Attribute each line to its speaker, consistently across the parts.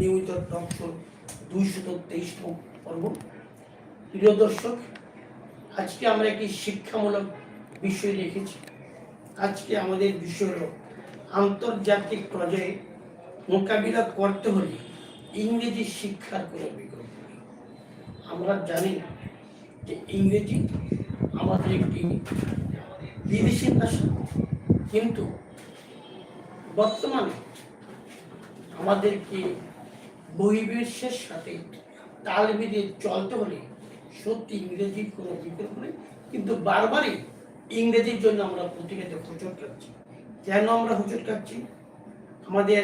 Speaker 1: নিয়মিত তেইশতম পর্ব। প্রিয় দর্শক, আজকে আমরা একটি শিক্ষামূলক বিষয় রেখেছি আজকে আমাদের বিষয় হল আন্তর্জাতিক পর্যায়ে মোকাবিলা করতে হলে ইংরেজি শিক্ষার কোনো বিকল্প আমরা জানি যে ইংরেজি আমাদের একটি বিদেশি ভাষা, কিন্তু বর্তমানে আমাদেরকে বহির্বিশ্বের সাথে তাল মিলিয়ে চলতে হলে সত্যি ইংরেজির কোনো বিকল্প নেই। কিন্তু বারবারই ইংরেজির জন্য আমরা প্রতিনিয়ত হোঁচট খাচ্ছি কেন আমরা হোঁচট খাচ্ছি আমাদের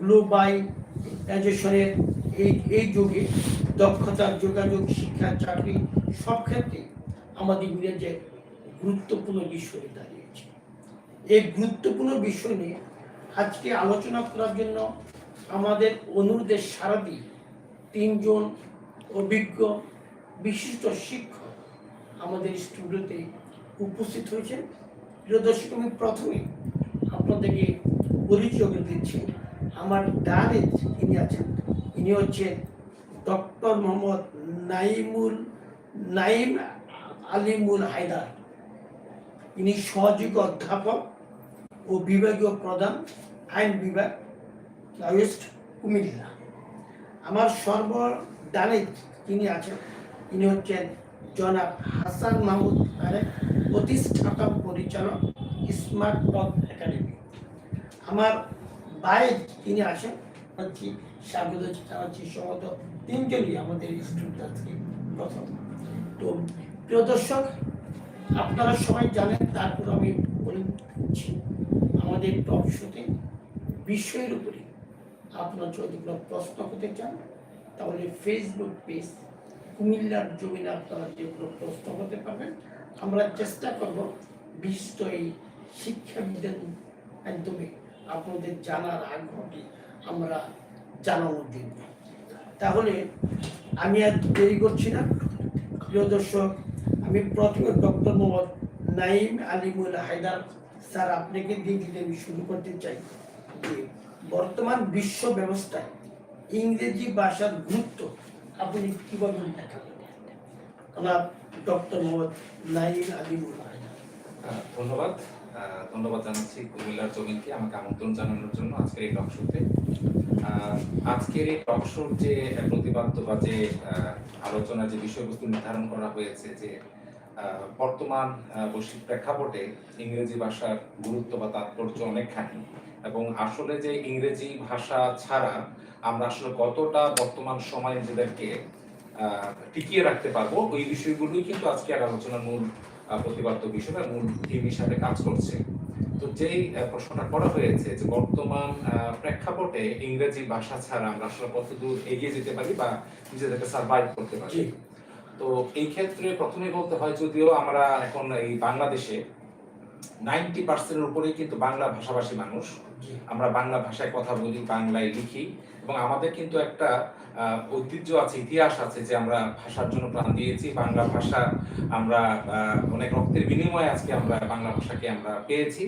Speaker 1: গ্লোবালাইজেশনের এই এই যুগে দক্ষতা, যোগাযোগ, শিক্ষা, চাকরি সব ক্ষেত্রে আমাদের ইংরেজের গুরুত্বপূর্ণ বিষয় দাঁড়িয়েছে। এই গুরুত্বপূর্ণ বিষয় নিয়ে আজকে আলোচনা করার জন্য আমাদের অনুরোধের সারা দিয়ে তিনজন অভিজ্ঞ, বিশিষ্ট শিক্ষক আমাদের স্টুডিওতে উপস্থিত হয়েছেন। প্রিয় দর্শক, আমি প্রথমে আপনাদেরকে পরিচয় করে দিচ্ছি। আমার ডানে ইনি আছেন, ইনি হচ্ছেন ডক্টর মোহাম্মদ নাইমুল, নাইম আলিমুল হায়দার। ইনি সহযোগী অধ্যাপক ও বিভাগীয় প্রধান, আইন বিভাগ। ওয়েস্ট কুমিল্লা। আমার সর্ব ডানে তিনি আছেন। তিনি হচ্ছেন জনাব হাসান মাহমুদ তারেক, প্রতিষ্ঠাতা পরিচালক স্মার্ট পথ একাডেমি। আমার বাইরে তিনি আছেন, হচ্ছি স্বাগত জানাচ্ছি সম্ভবত তিনজনই আমাদের স্টুডেন্ট আজকে প্রথম। তো প্রিয় দর্শক, আপনারা সবাই জানেন, তারপর আমি বলে আমাদের টপ শোতে বিষয়ের উপরে আপনারা যদি কোনো প্রশ্ন করতে চান, তাহলে ফেসবুক পেজ কুমিল্লার জমিনে আপনারা যেগুলো প্রশ্ন করতে পারবেন। আমরা চেষ্টা করব বিশিষ্ট এই শিক্ষাবিদের মাধ্যমে আপনাদের জানার আগ্রহটি আমরা জানানোর জন্য। তাহলে আমি আর দেরি করছি না। প্রিয় দর্শক, আমি প্রথমে ডক্টর মোহাম্মদ নাইম আলিমুল হায়দার স্যার আপনাকে দিয়ে দিতে আমি শুরু করতে চাই। যে বর্তমান বিশ্ব ব্যবস্থায় ইংরেজি ভাষার গুরুত্ব আপনি কীভাবে দেখাবেন ডক্টর মোহাম্মদ নাইম আলিমুল
Speaker 2: ধন্যবাদ। ধন্যবাদ জানাচ্ছি কুমিল্লার জমিনকে আমাকে আমন্ত্রণ জানানোর জন্য আজকের এই টক শোতে আজকের এই টক শোর যে প্রতিপাদ্য বা যে আহ, আলোচনার যে বিষয়বস্তু নির্ধারণ করা হয়েছে যে বর্তমান বৈশ্বিক প্রেক্ষাপটে ইংরেজি ভাষার গুরুত্ব বা তাৎপর্য অনেকখানি এবং আসলে যে ইংরেজি ভাষা ছাড়া আমরা আসলে কতটা বর্তমান সময়ে নিজেদেরকে টিকিয়ে রাখতে পারব ওই বিষয়গুলোই কিন্তু আজকের আলোচনার মূল প্রতিপাদ্য বিষয় বা মূল থিম হিসাবে কাজ করছে। তো যেই প্রশ্নটা করা হয়েছে যে বর্তমান প্রেক্ষাপটে ইংরেজি ভাষা ছাড়া আমরা আসলে কতদূর এগিয়ে যেতে পারি বা নিজেদেরকে সার্ভাইভ করতে পারি। তো এই ক্ষেত্রে প্রথমে বলতে হয় যদিও আমরা এখন এই বাংলাদেশে নাইনটি পার্সেন্টের উপরেই কিন্তু বাংলা ভাষাভাষী মানুষ। আমরা বাংলা ভাষায় কথা বলি বাংলায় লিখি এবং আমাদের কিন্তু একটা ঐতিহ্য আছে ইতিহাস আছে যে আমরা ভাষার জন্য প্রাণ দিয়েছি বাংলা ভাষা আমরা অনেক রক্তের বিনিময়ে আজকে আমরা বাংলা ভাষাকে আমরা পেয়েছি।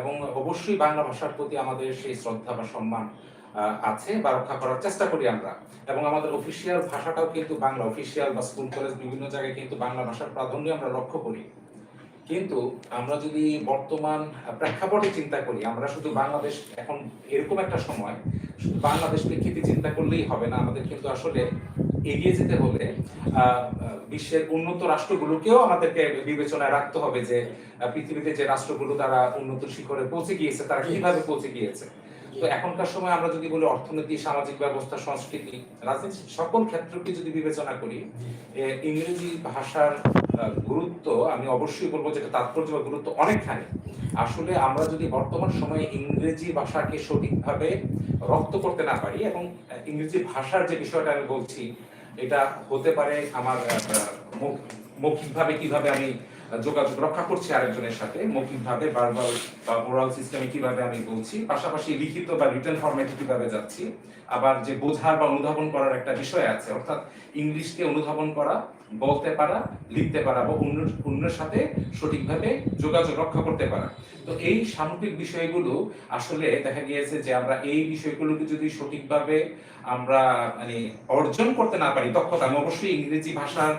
Speaker 2: এবং অবশ্যই বাংলা ভাষার প্রতি আমাদের সেই শ্রদ্ধা বা সম্মান আছে বা রক্ষা করার চেষ্টা করি আমরা। এবং আমাদের অফিসিয়াল ভাষাটাও কিন্তু বাংলা অফিসিয়াল বা স্কুল কলেজ বিভিন্ন জায়গায় কিন্তু বাংলা ভাষার প্রাধান্য আমরা লক্ষ্য করি। কিন্তু আমরা যদি বর্তমান প্রেক্ষাপটে চিন্তা করি, আমরা শুধু বাংলাদেশ এখন এরকম একটা সময়, শুধু বাংলাদেশ প্রেক্ষিতে চিন্তা করলেই হবে না। আমাদের কিন্তু আসলে এগিয়ে যেতে হলে বিশ্বের উন্নত রাষ্ট্রগুলোকেও আমাদেরকে বিবেচনায় রাখতে হবে যে পৃথিবীতে যে রাষ্ট্রগুলো তারা উন্নত শিখরে পৌঁছে গিয়েছে, তারা কীভাবে পৌঁছে গিয়েছে। তো এখনকার সময় আমরা যদি বলি অর্থনীতি, সামাজিক ব্যবস্থা, সংস্কৃতি, রাজনীতি, সকল ক্ষেত্রকে যদি বিবেচনা করি ইংরেজি ভাষার গুরুত্ব, আমি অবশ্যই বলব যেটা তাৎপর্য বা গুরুত্ব অনেকখানি। আসলে আমরা যদি বর্তমান সময়ে ইংরেজি ভাষাকে সঠিকভাবে রপ্ত করতে না পারি এবং ইংরেজি ভাষার যে বিষয়টা আমি বলছি, এটা হতে পারে আমার মৌখিকভাবে কীভাবে আমি যোগাযোগ রক্ষা করছি আরেকজনের সাথে, মৌখিকভাবে বারবার বা ওরাল সিস্টেমে কীভাবে আমি বলছি, পাশাপাশি লিখিত বা রিটার্ন ফরম্যাটে কীভাবে যাচ্ছি, আবার যে বোঝার বা অনুধাবন করার একটা বিষয় আছে, অর্থাৎ ইংলিশকে অনুধাবন করা বলতে পারা, লিখতে পারা বা অন্য, অন্যের সাথে সঠিকভাবে যোগাযোগ রক্ষা করতে পারা। তো এই সামগ্রিক বিষয়গুলো আসলে দেখা গিয়েছে যে আমরা এই বিষয়গুলোকে যদি সঠিকভাবে আমরা মানে অর্জন করতে না পারি দক্ষতা আমি অবশ্যই ইংরেজি ভাষার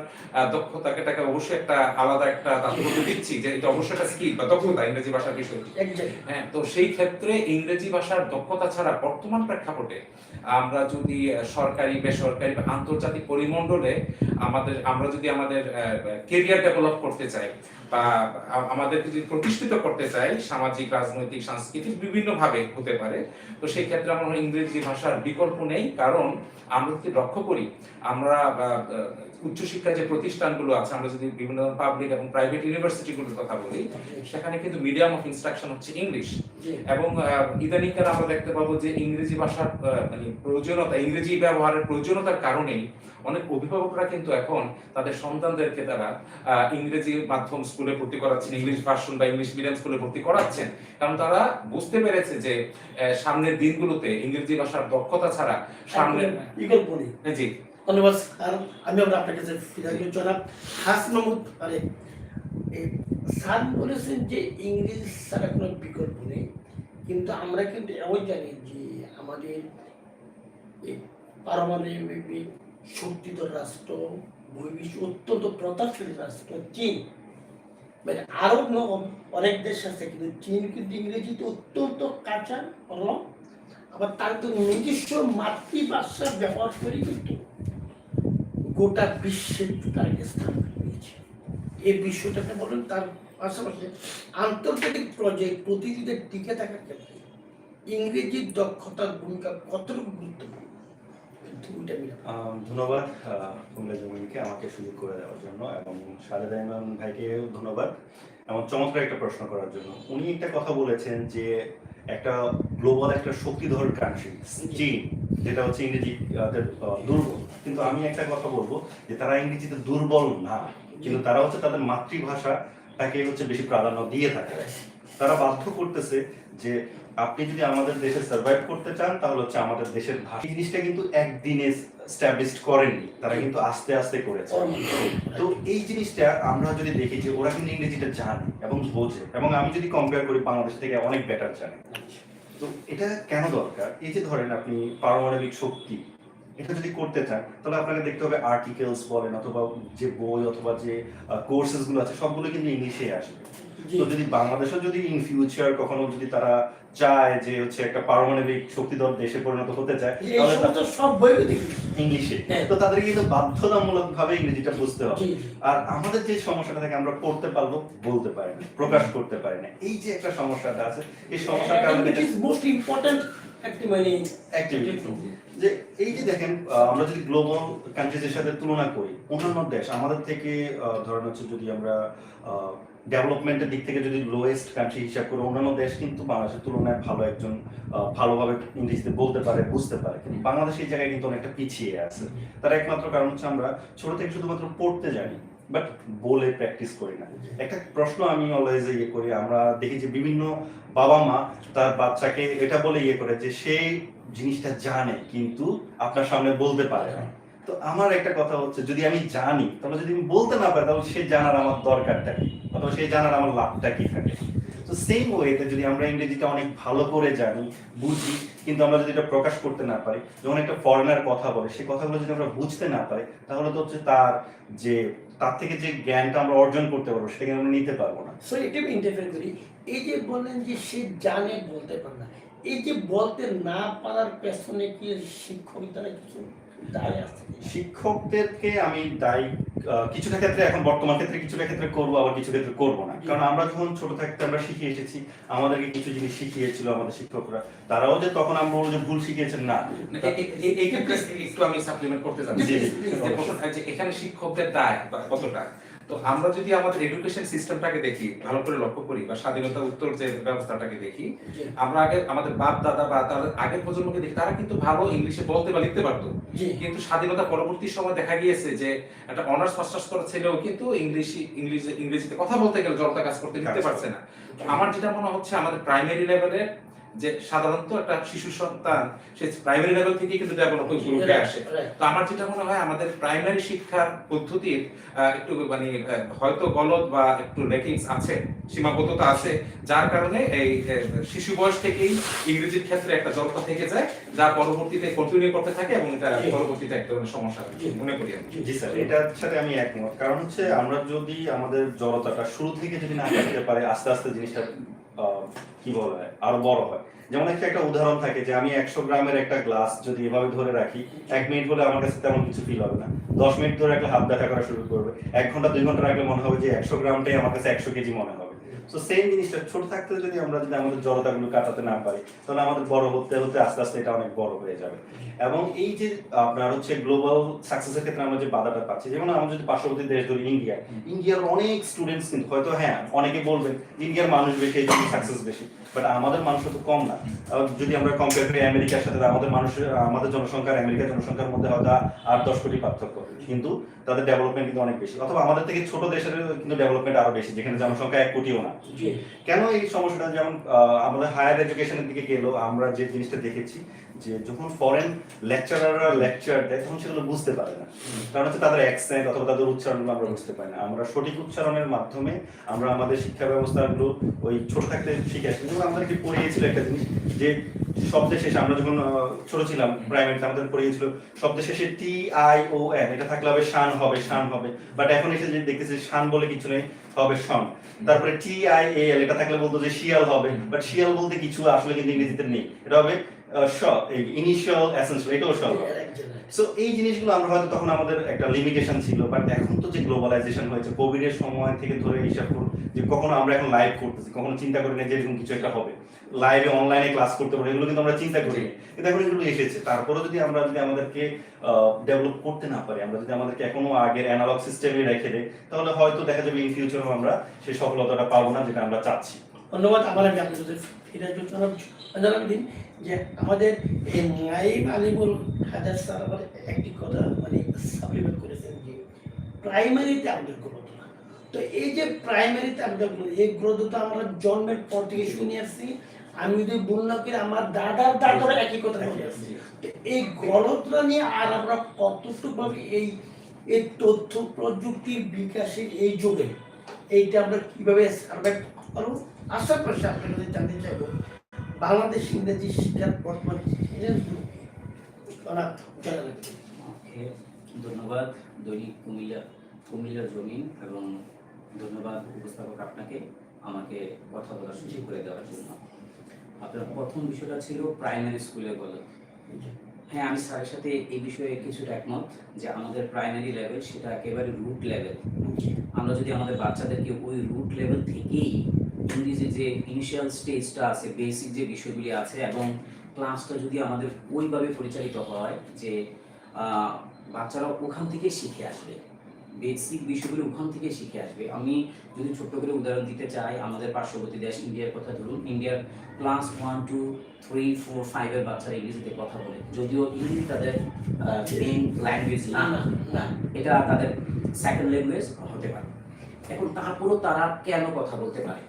Speaker 2: দক্ষতাকে এটাকে অবশ্যই একটা আলাদা একটা তাৎপর্য দিচ্ছি যে এটা অবশ্যই একটা স্কিল বা দক্ষতা ইংরেজি ভাষার বিষয়। হ্যাঁ তো সেই ক্ষেত্রে ইংরেজি ভাষার দক্ষতা ছাড়া বর্তমান প্রেক্ষাপটে আমরা যদি সরকারি বেসরকারি বা আন্তর্জাতিক পরিমণ্ডলে আমাদের আমরা যদি আমাদের কেরিয়ার ডেভেলপ করতে চাই বা আমাদেরকে যদি প্রতিষ্ঠিত করতে চাই সামাজিক রাজনৈতিক সাংস্কৃতিক বিভিন্ন ভাবে হতে পারে তো সেই ক্ষেত্রে আমার ইংরেজি ভাষার বিকল্প নেই। কারণ আমরা যদি লক্ষ্য করি আমরা উচ্চশিক্ষার যে প্রতিষ্ঠানগুলো আছে আমরা যদি বিভিন্ন পাবলিক এবং প্রাইভেট ইউনিভার্সিটিগুলোর কথা বলি সেখানে কিন্তু মিডিয়াম অফ ইনস্ট্রাকশন হচ্ছে ইংলিশ এবং ইদানিংকালে আমরা দেখতে পাবো যে ইংরেজি ভাষার মানে প্রয়োজনতা ইংরেজি ব্যবহারের প্রয়োজনীয়তার কারণেই অনেক অভিভাবকরা কিন্তু এখন তাদের সন্তানদেরকে তারা ইংরেজি মাধ্যম স্কুলে ভর্তি করাচ্ছেন ইংলিশ ভার্সন বা ইংলিশ মিডিয়াম স্কুলে ভর্তি করাচ্ছেন। কারণ তারা বুঝতে পেরেছে যে সামনের দিনগুলোতে ইংরেজি ভাষার দক্ষতা ছাড়া সামনের
Speaker 1: বিকল্প নেই।
Speaker 2: জি।
Speaker 1: ধন্যবাদ স্যার। আমি আবার আপনার কাছে জনাব হাস মাহমুদ আরে স্যার বলেছেন যে ইংরেজি ছাড়া কোনো বিকল্প নেই কিন্তু আমরা কিন্তু এমন জানি যে আমাদের পারমাণবিক শক্তিধর রাষ্ট্র, বহির্বিশ্ব অত্যন্ত প্রতাপশালী রাষ্ট্র, চীন। মানে আরও ন- অনেক দেশ আছে, কিন্তু চীন কিন্তু ইংরেজিতে অত্যন্ত কাঁচা অলম আবার তার তো নিজস্ব মাতৃভাষা ব্যবহার করে কিন্তু গোটা বিশ্বের তাকে স্থান পেয়েছে। এই বিশ্বটাকে বলেন তার পাশাপাশি আন্তর্জাতিক প্রজেক্ট প্রতিযোগিতায় টিকে থাকার ক্ষেত্রে ইংরেজির দক্ষতার ভূমিকা কতটুকু গুরুত্বপূর্ণ?
Speaker 3: ধন্যবাদ কুমলা জমিনকে আমাকে সুযোগ করে দেওয়ার জন্য এবং সালেদা ইমরান ভাইকেও ধন্যবাদ এমন চমৎকার একটা প্রশ্ন করার জন্য। উনি একটা কথা বলেছেন যে একটা গ্লোবাল একটা শক্তিধর কান্ট্রি চীন যেটা হচ্ছে ইংরেজি দুর্বল। কিন্তু আমি একটা কথা বলব যে তারা ইংরেজিতে দুর্বল না কিন্তু তারা হচ্ছে তাদের মাতৃভাষা তাকে হচ্ছে বেশি প্রাধান্য দিয়ে থাকে। তারা বাধ্য করতেছে যে আপনি যদি আমাদের দেশে সার্ভাইভ করতে চান, তাহলে হচ্ছে আমাদের দেশের ভাষা জিনিসটা কিন্তু একদিনে তারা কিন্তু আস্তে আস্তে করেছে। তো এই জিনিসটা আমরা যদি দেখি যে ওরা কিন্তু ইংরেজিটা জানে এবং বোঝে। এবং আমি যদি কম্পেয়ার করি, বাংলাদেশ থেকে অনেক বেটার জানে। তো এটা কেন দরকার? এই যে ধরেন আপনি পারমাণবিক শক্তি, এটা যদি করতে চান, তাহলে আপনাকে দেখতে হবে আর্টিকেলস বলেন, অথবা যে বই, অথবা যে কোর্সেসগুলো আছে, সবগুলো কিন্তু ইংলিশে আসবে। তো যদি বাংলাদেশও যদি ইন ফিউচার কখনো যদি তারা চায় যে হচ্ছে একটা পারমাণবিক শক্তিধর দেশে পরিণত হতে চায় তাহলে
Speaker 1: সমস্ত সব বইও দেখি
Speaker 3: ইংলিশে।
Speaker 1: হ্যাঁ।
Speaker 3: তো তাদেরকে কিন্তু বাধ্যতামূলক ভাবে ইংরেজিটা বুঝতে হবে। আর আমাদের যে সমস্যাটা থাকে আমরা পড়তে পারব বলতে পারি না প্রকাশ করতে পারি না। এই যে একটা সমস্যাটা আছে এই সমস্যার কারণে
Speaker 1: most মানে
Speaker 3: অ্যাক্টিভিটি যে এই যে দেখেন আমরা যদি গ্লোবাল কান্ট্রিজের সাথে তুলনা করি, অন্যান্য দেশ, আমাদের থেকে ধরেন হচ্ছে যদি আমরা ডেভেলপমেন্টের দিক থেকে যদি লোয়েস্ট কান্ট্রি হিসাব করি, অন্যান্য দেশ কিন্তু বাংলাদেশের তুলনায় ভালো একজন ভালোভাবে ইংরেজিতে বলতে পারে, বুঝতে পারে। কিন্তু বাংলাদেশ এই জায়গায় কিন্তু অনেকটা পিছিয়ে আছে। তার একমাত্র কারণ হচ্ছে আমরা ছোট থেকে শুধুমাত্র পড়তে জানি। বাট বলে প্র্যাকটিস করি না। একটা প্রশ্ন আমি অলওয়েজ ইয়ে করি, আমরা দেখি যে বিভিন্ন বাবা মা তার বাচ্চাকে এটা বলে ইয়ে করে যে সেই জিনিসটা জানে কিন্তু আপনার সামনে বলতে পারে না। তো আমার একটা কথা হচ্ছে, যদি আমি জানি, তাহলে যদি আমি বলতে না পারি, তাহলে সে জানার আমার দরকারটা কি? অথবা সে জানার আমার লাভটা কি থাকে? তো সেম ওয়েতে যদি আমরা ইংরেজিটা অনেক ভালো করে জানি, বুঝি, কিন্তু আমরা যদি এটা প্রকাশ করতে না পারি, যখন একটা ফরেনার কথা বলে সেই কথাগুলো যদি আমরা বুঝতে না পারি, তাহলে তো হচ্ছে তার যে তার থেকে যে জ্ঞানটা আমরা অর্জন করতে পারব সেটাকে আমরা নিতে পারব না।
Speaker 1: সো এটা ইন্টারফেয়ার করি। এই যে বললেন যে সে জানে বলতে পারে না, এই যে বলতে না পারার পেছনে কি শিক্ষক দ্বারা কিছু? দায় আছে।
Speaker 3: শিক্ষকদেরকে আমি দায়ী কিছুটা ক্ষেত্রে এখন বর্তমান ক্ষেত্রে কিছুটা ক্ষেত্রে করব আবার কিছু ক্ষেত্রে করব না। কারণ আমরা যখন ছোট থাকতে আমরা শিখে এসেছি আমাদেরকে কিছু জিনিস শিখিয়েছিল আমাদের শিক্ষকরা। তারাও যে তখন আমরা যে ভুল শিখিয়েছেন না।
Speaker 2: এই ক্ষেত্রে একটু আমি সাপ্লিমেন্ট করতে চাচ্ছি। এখানে শিক্ষকদের দায় কতটা? তো আমরা যদি আমাদের এডুকেশন সিস্টেমটাকে দেখি ভালো করে লক্ষ্য করি বা স্বাধীনতা উত্তর যে ব্যবস্থাটাকে দেখি আমরা আগে আমাদের বাপ দাদা বা তাদের আগের প্রজন্মকে দেখি তারা কিন্তু ভালো ইংলিশে বলতে বা লিখতে পারতো। কিন্তু স্বাধীনতা পরবর্তী সময় দেখা গিয়েছে যে একটা অনার্স মাস্টার্স করা ছেলেও কিন্তু ইংলিশ ইংলিশ ইংরেজিতে কথা বলতে গেলে জড়তা কাজ করতে লিখতে পারছে না। আমার যেটা মনে হচ্ছে আমাদের প্রাইমারি লেভেলে যে সাধারণত একটা শিশু সন্তান সে প্রাইমারি লেভেল থেকেই কিন্তু ডেভেলপ হয়ে গ্রুপে আসে। তো আমার যেটা মনে হয় আমাদের প্রাইমারি শিক্ষার পদ্ধতির একটু মানে হয়তো গলদ বা একটু রেকিংস আছে সীমাবদ্ধতা আছে যার কারণে এই শিশু বয়স থেকেই ইংরেজির ক্ষেত্রে একটা জড়তা থেকে যায় যা পরবর্তীতে কন্টিনিউ করতে থাকে এবং এটা পরবর্তীতে একটা ধরনের সমস্যা মনে করি আমি।
Speaker 3: জি স্যার এটার সাথে আমি একমত। কারণ হচ্ছে আমরা যদি আমাদের জড়তাটা শুরু থেকে যদি না কাটতে পারে আস্তে আস্তে জিনিসটা কি বলা হয় আরও বড় হয়। যেমন একটা একটা উদাহরণ থাকে যে আমি একশো গ্রামের একটা গ্লাস যদি এভাবে ধরে রাখি, এক মিনিট হলে আমার কাছে তেমন কিছু ফিল হবে না। দশ মিনিট ধরে রাখলে হাত ব্যথা করা শুরু করবে। এক ঘণ্টা, দুই ঘণ্টা রাখলে মনে হবে যে একশো গ্রামটাই আমার কাছে একশো কেজি মনে হবে তো জিনিসটা ছোট থাকতে যদি আমরা যদি আমাদের কাটাতে না পারি, তাহলে আমাদের বড় হতে হতে আস্তে আস্তে এটা অনেক বড় হয়ে যাবে। এবং এই যে আপনার হচ্ছে গ্লোবাল সাকসেসের ক্ষেত্রে আমরা যে বাধাটা পাচ্ছি, যেমন আমরা যদি পার্শ্ববর্তী দেশ ধরি ইন্ডিয়া, ইন্ডিয়ার অনেক স্টুডেন্টস কিন্তু, হয়তো হ্যাঁ অনেকে বলবেন, ইন্ডিয়ার মানুষ বেশি সাকসেস বেশি। বাট আমাদের মানুষ তো কম না। যদি আমরা কম্পেয়ার করি আমেরিকার সাথে আমাদের মানুষের আমাদের জনসংখ্যার, আমেরিকার জনসংখ্যার মধ্যে হয়তো আট, দশ কোটি পার্থক্য। কিন্তু তাদের ডেভেলপমেন্ট কিন্তু অনেক বেশি। অথবা আমাদের থেকে ছোট দেশের কিন্তু ডেভেলপমেন্ট আরও বেশি, যেখানে জনসংখ্যা এক কোটিও না। কেন এই সমস্যাটা? যেমন আমাদের হায়ার এডুকেশনের দিকে গেলো আমরা যে জিনিসটা দেখেছি যে যখন ফরেন লেকচারাররা লেকচার দেয় তখন সেগুলো বুঝতে পারে না। কারণ হচ্ছে তাদের অ্যাকসেন্ট অথবা তাদের উচ্চারণগুলো আমরা বুঝতে পারি না। আমরা সঠিক উচ্চারণের মাধ্যমে আমরা আমাদের শিক্ষা ব্যবস্থাগুলো ওই ছোট থাকতে শিখে আসি। যেমন আমাদেরকে পড়িয়েছিল একটা জিনিস যে শব্দের শেষে আমরা যখন ছোট ছিলাম প্রাইমারিতে আমাদের পড়িয়েছিল শব্দের শেষে টি আই ও এন এটা থাকলে হবে শান হবে শান হবে। বাট এখন এসে যে দেখতেছি শান বলে কিছু নেই হবে শন। তারপরে টি আই এ এল এটা থাকলে বলতো যে শিয়াল হবে। বাট শিয়াল বলতে কিছু আসলে কিন্তু ইংরেজিতে নেই। এটা হবে ইনিশিয়াল এসেন্স এটাও শ হবে সো এই জিনিসগুলো আমরা হয়তো তখন আমাদের একটা লিমিটেশন ছিল বাট এখন তো যে গ্লোবালাইজেশন হয়েছে কোভিড এর সময় থেকে ধরে হিসাব করুন যে কখনো আমরা এখন লাইভ করতেছি কখনো চিন্তা করি না যে এরকম কিছু একটা হবে। লাইভে অনলাইনে ক্লাস করতে পারি এগুলো কিন্তু আমরা চিন্তা করি। কিন্তু এখন এগুলো এসেছে। তারপরে যদি আমরা যদি আমাদেরকে ডেভেলপ করতে না পারি আমরা যদি আমাদেরকে এখনও আগের অ্যানালগ সিস্টেমে রেখে দেয় তাহলে হয়তো দেখা যাবে ইন ফিউচারও আমরা সেই সফলতাটা পাবো না যেটা আমরা চাচ্ছি।
Speaker 1: ধন্যবাদ আমার আমি আপনাদের ফিরে জানাব দিন যে আমাদের এই নাইব আলিমুল হাজার স্যার আবার একটি কথা মানে সাপ্লিমেন্ট করেছেন যে প্রাইমারিতে আমাদের গ্রোথ তো। এই যে প্রাইমারিতে আমাদের এই গ্রোথ তো আমরা জন্মের পর থেকে শুনে আসছি। আমি যদি ভুল না করি, আমার দাদার দাদারা একই কথা বলে আসছি। এই গণতন্ত্র নিয়ে আর আমরা কতটুকুভাবে এই এই তথ্য প্রযুক্তির বিকাশের এই যুগে, এইটা আমরা কীভাবে সার্ভাইভ করব আশা করছি আপনার কাছে জানতে চাইব বাংলাদেশ ইংরেজি শিক্ষার বর্তমান
Speaker 4: ধন্যবাদ দৈনিক কুমিল্লা কুমিল্লা জমিন এবং ধন্যবাদ উপস্থাপক আপনাকে আমাকে কথা বলার সুযোগ করে দেওয়ার জন্য। আপনার প্রথম বিষয়টা ছিল প্রাইমারি স্কুলে বলে। হ্যাঁ আমি স্যারের সাথে এই বিষয়ে কিছুটা একমত যে আমাদের প্রাইমারি লেভেল সেটা একেবারে রুট লেভেল। আমরা যদি আমাদের বাচ্চাদেরকে ওই রুট লেভেল থেকেই ইংরেজি যে ইনিশিয়াল স্টেজটা আছে বেসিক যে বিষয়গুলি আছে এবং ক্লাসটা যদি আমাদের ওইভাবে পরিচালিত হয় যে বাচ্চারা ওখান থেকে শিখে আসবে বেসিক বিষয়গুলো ওখান থেকে শিখে আসবে। আমি যদি ছোট্ট করে উদাহরণ দিতে চাই, আমাদের পার্শ্ববর্তী দেশ ইন্ডিয়ার কথা ধরুন, ইন্ডিয়ার class one two three four ফাইভের বাচ্চারা ইংরেজিতে কথা বলে। যদিও ইংরেজি তাদের মেইন ল্যাঙ্গুয়েজ না
Speaker 1: না,
Speaker 4: এটা তাদের সেকেন্ড ল্যাঙ্গুয়েজ হতে পারে। এখন তারপরও তারা কেন কথা বলতে পারে?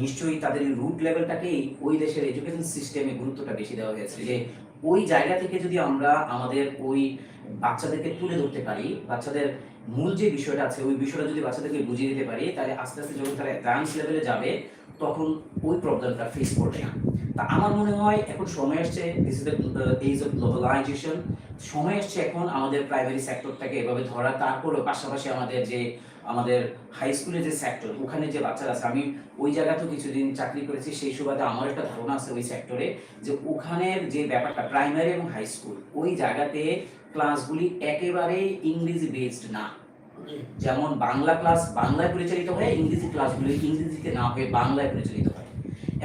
Speaker 4: নিশ্চয়ই তাদের রুট লেভেলটাকেই ওই দেশের এডুকেশন সিস্টেমে গুরুত্বটা বেশি দেওয়া হয়েছে। যে ওই জায়গা থেকে যদি আমরা আমাদের ওই বাচ্চাদেরকে তুলে ধরতে পারি, বাচ্চাদের মূল যে বিষয়টা আছে, ওই বিষয়টা যদি বাচ্চাদেরকে বুঝিয়ে দিতে পারি, তাহলে আস্তে আস্তে যখন তারা অ্যাডভান্স লেভেলে যাবে, তখন ওই প্রবলেমটা ফেস করবে না। তা আমার মনে হয় এখন সময় আসছে this is the of globalization সময় আসছে এখন আমাদের প্রাইমারি সেক্টরটাকে এভাবে ধরা, তারপরেও পাশাপাশি আমাদের যে আমাদের হাই স্কুলের যে সেক্টর ওখানে যে বাচ্চারা আছে, আমি ওই জায়গাতেও কিছুদিন চাকরি করেছি, সেই সুবাদে আমার একটা ধারণা আছে ওই সেক্টরে যে ওখানের যে ব্যাপারটা প্রাইমারি এবং হাই স্কুল ওই জায়গাতে ক্লাসগুলি একেবারে ইংরেজি বেসড না। যেমন বাংলা ক্লাস বাংলায় পরিচালিত হয় ইংরেজি ক্লাসগুলি ইংরেজিতে না হয়ে বাংলায় পরিচালিত হয়।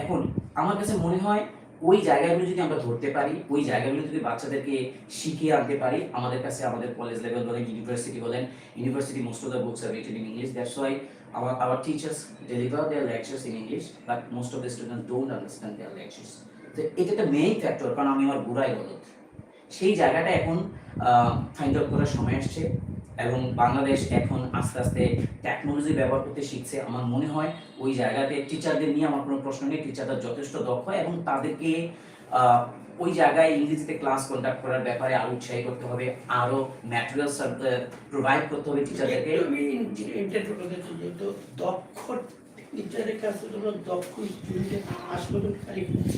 Speaker 4: এখন আমার কাছে মনে হয় ওই জায়গাগুলো যদি আমরা ধরতে পারি ওই জায়গাগুলো যদি বাচ্চাদেরকে শিখিয়ে আনতে পারি আমাদের কাছে আমাদের কলেজ লেভেল বলেন ইউনিভার্সিটি বলেন university most of the books are written in English that's why our, our teachers deliver their lectures in English, but most of the students don't understand their lectures. তো এটা একটা main factor কারণ আমি আমার বুড়াই গলত সেই জায়গাটা এখন ফাইন্ড আউট করার সময় আসছে। এবং বাংলাদেশ এখন আস্তে আস্তে টেকনোলজি ব্যবহার করতে শিখছে। আমার মনে হয় ওই জায়গাতে টিচারদের নিয়ে আমার কোনো প্রশ্ন নেই। টিচাররা যথেষ্ট দক্ষ এবং তাদেরকে ওই জায়গায় ইংরেজিতে ক্লাস কন্ডাক্ট করার ব্যাপারে আরও উৎসাহী করতে হবে আরও ম্যাটেরিয়ালস প্রোভাইড করতে হবে টিচারদেরকে
Speaker 1: দক্ষ টিচারের কাছে তোমরা দক্ষ স্টুডেন্টের খালি
Speaker 4: বলে।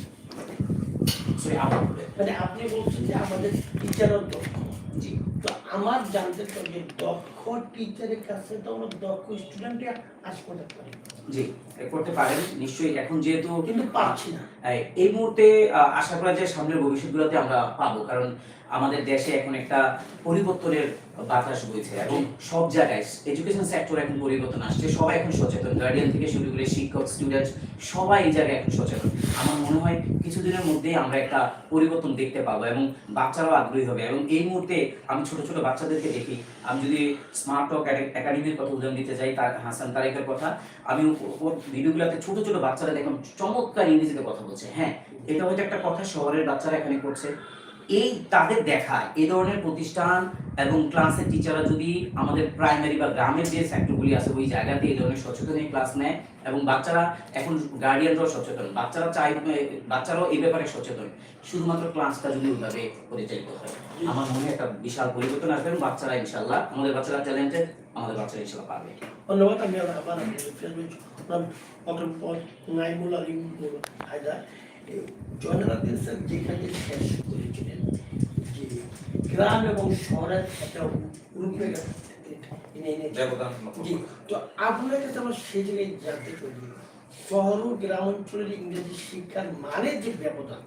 Speaker 1: মানে আপনি বলছেন যে আমাদের টিচারও দক্ষ।
Speaker 4: জি।
Speaker 1: আমার জানতে চাই দক্ষ টিচারের কাছে তো আমরা দক্ষ স্টুডেন্ট আজ করতে পারি।
Speaker 4: জি করতে পারেন নিশ্চয়ই। এখন যেহেতু
Speaker 1: কিন্তু পাচ্ছি না।
Speaker 4: এই- এই মুহূর্তে আশা করা যায় সামনের ভবিষ্যৎগুলোতে আমরা পাবো। কারণ আমাদের দেশে এখন একটা পরিবর্তনের বাতাস বইছে এবং সব জায়গায় এডুকেশন সেক্টর এখন পরিবর্তন আসছে। সবাই এখন সচেতন। গার্ডিয়ান থেকে শুরু করে শিক্ষক স্টুডেন্ট সবাই এই জায়গায় এখন সচেতন। আমার মনে হয় কিছুদিনের মধ্যেই আমরা একটা পরিবর্তন দেখতে পাবো এবং বাচ্চারাও আগ্রহী হবে। এবং এই মুহূর্তে আমি ছোট ছোট বাচ্চাদেরকে দেখি। আমি যদি স্মার্ট টক একাডেমির কথা উদাহরণ দিতে যাই, তার হাসান তারেকের কথা, আমি ওর ভিডিওগুলোতে ছোট ছোট বাচ্চারা দেখলাম, চমৎকার ইংরেজিতে কথা বলছে। হ্যাঁ এটা হয়তো একটা কথা শহরের বাচ্চারা এখানে করছে। এই তাদের দেখা এই ধরনের প্রতিষ্ঠান এবং ক্লাসের টিচাররা যদি আমাদের প্রাইমারি বা গ্রামের যে সেক্টরগুলি আছে, ওই জায়গাতে এই ধরনের সচেতন ক্লাস নেয় এবং বাচ্চারা এখন গার্ডিয়ানরাও সচেতন, বাচ্চারা চাই বাচ্চারাও এই ব্যাপারে সচেতন। শুধুমাত্র ক্লাসটা যদি ওইভাবে পরিচালিত হয়। আমার মনে একটা বিশাল পরিবর্তন আসবে এবং বাচ্চারা ইনশাল্লাহ আমাদের বাচ্চারা ট্যালেন্টেড আমাদের বাচ্চারা ইনশাল্লাহ পারবে।
Speaker 1: ধন্যবাদ, আমি আবার জয়নারাদিন স্যার যেখানে শেষ করেছিলেন যে গ্রাম এবং শহরের একটা রূপরেখা এনে।
Speaker 2: ব্যবধান
Speaker 1: জি তো আপনার কাছে আমার সেই জায়গায় জানতে চাই শহর ও গ্রাম অঞ্চলের ইংরেজি শিক্ষার মানে যে ব্যবধান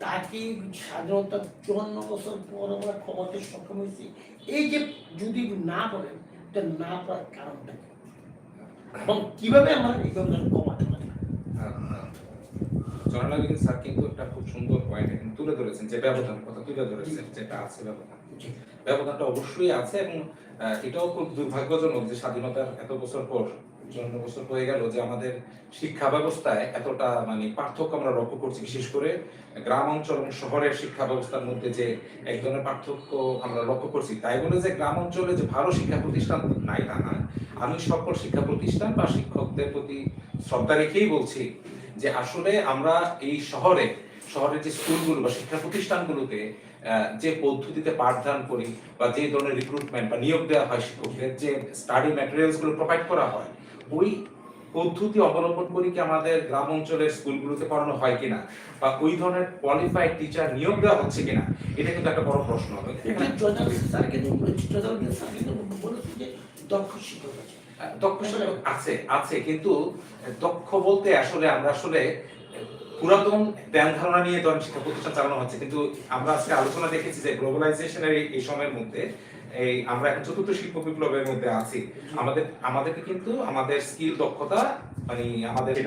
Speaker 1: তা কি স্বাধীনতার চুয়ান্ন বছর পর আমরা ক্ষমতায় সক্ষম হয়েছি এই যে যদি না বলেন এটা না পারার কারণটা? এবং কীভাবে আমরা এই ব্যবধান কমাতে পারি
Speaker 2: জয়নাল স্যার কিন্তু একটা খুব সুন্দর পয়েন্ট এখানে তুলে ধরেছেন যে ব্যবধান কথা তুলে ধরেছেন যেটা আছে ব্যবধান। ব্যবধানটা অবশ্যই আছে এবং এটাও খুব দুর্ভাগ্যজনক যে স্বাধীনতার এত বছর পর চুয়ান্ন বছর হয়ে গেল যে আমাদের শিক্ষা ব্যবস্থায় এতটা মানে পার্থক্য আমরা লক্ষ্য করছি। বিশেষ করে গ্রাম অঞ্চল এবং শহরের শিক্ষা ব্যবস্থার মধ্যে যে এক ধরনের পার্থক্য আমরা লক্ষ্য করছি তাই বলে যে গ্রাম অঞ্চলে যে ভালো শিক্ষা প্রতিষ্ঠান নাই তা না আমি সকল শিক্ষা প্রতিষ্ঠান বা শিক্ষকদের প্রতি শ্রদ্ধা রেখেই বলছি যে আসলে আমরা এই শহরে, শহরের যে স্কুলগুলো বা শিক্ষা প্রতিষ্ঠানগুলোতে যে পদ্ধতিতে পাঠদান করি বা যে ধরনের রিক্রুটমেন্ট বা নিয়োগ দেওয়া হয় শিক্ষকদের, যে স্টাডি ম্যাটেরিয়ালসগুলো প্রোভাইড করা হয়, ওই পদ্ধতি অবলম্বন করি কি আমাদের গ্রাম অঞ্চলের স্কুলগুলোতে পড়ানো হয় কিনা? বা ওই ধরনের কোয়ালিফাইড টিচার নিয়োগ দেওয়া হচ্ছে কিনা? এটা কিন্তু একটা বড় প্রশ্ন হবে।
Speaker 1: দক্ষ শিক্ষক আছে।
Speaker 2: দক্ষ আছে আছে, কিন্তু দক্ষ বলতে আসলে আমরা আসলে পুরাতন ধ্যান ধারণা নিয়ে ধরেন শিক্ষা প্রতিষ্ঠান চালানো হচ্ছে, কিন্তু আমরা আজকে আলোচনা দেখেছি যে গ্লোবালাইজেশনের এই- সময়ের মধ্যে, এই আমরা এখন চতুর্থ শিল্প বিপ্লবের মধ্যে আছি। আমাদের আমাদেরকে কিন্তু আমাদের স্কিল দক্ষতা মানে আমাদের